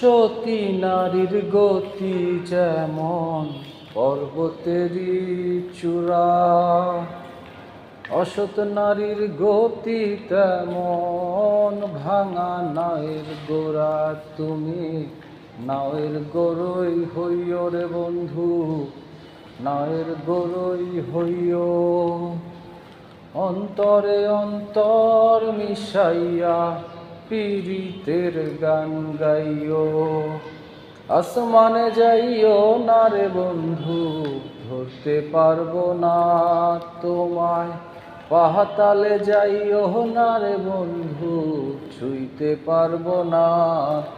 সতী নারীর গতি যেমন, পর্বতেরই চূড়া। অসত নারীর গতি তেমন, ভাঙা নায়ের গোড়া তুমি। নায়ের গরই হইও রে বন্ধু, নায়ের গরই হইও। অন্তরে অন্তর মিশাইয়া পীড়িতের গান গাইও। আসমানে যাইও না রে বন্ধু, ধরতে পারব না তোমায়। পাহাতালে যাইও না রে বন্ধু, ছুঁইতে পারব না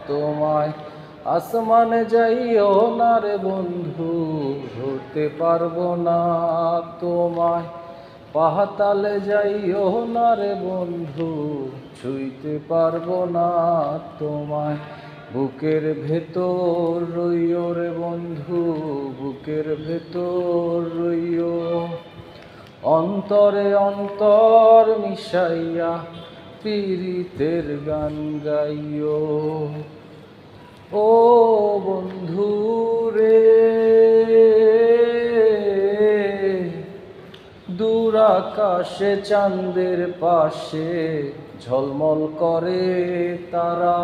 তোমায়। আসমানে যাইও না রে বন্ধু, ধরতে পারব না তোমায়। পাহাতালে যাইও না রে বন্ধু, ছুঁইতে পারব না তোমায়। বুকের ভেতর রইও রে বন্ধু, বুকের ভেতর রইও। অন্তরে অন্তর মিশাইয়া পীড়িতের গান গাইও। ও বন্ধু রে আকাশে, চাঁদের পাশে ঝলমল করে তারা।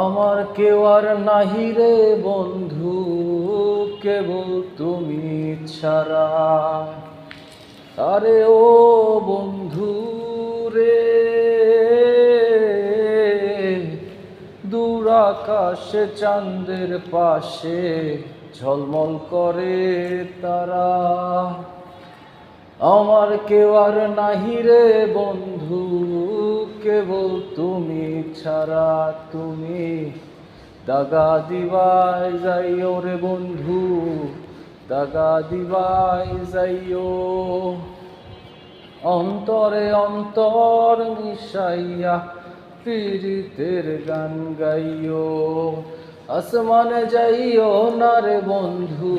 আমার কেউ আর নাহি রে বন্ধু, কেবল তুমি ছাড়া। আরে ও বন্ধু রে, দূর আকাশে, চাঁদের পাশে ঝলমল করে তারা। আমার কেউ আর নাহি রে বন্ধু, কেবল তুমি ছাড়া তুমি। দাগা দিবাই যাইও রে বন্ধু, দাগা দিবাই যাইও। অন্তরে অন্তর মিশাইয়া পীড়িতের গান গাইও। আসমানে যাইও না রে বন্ধু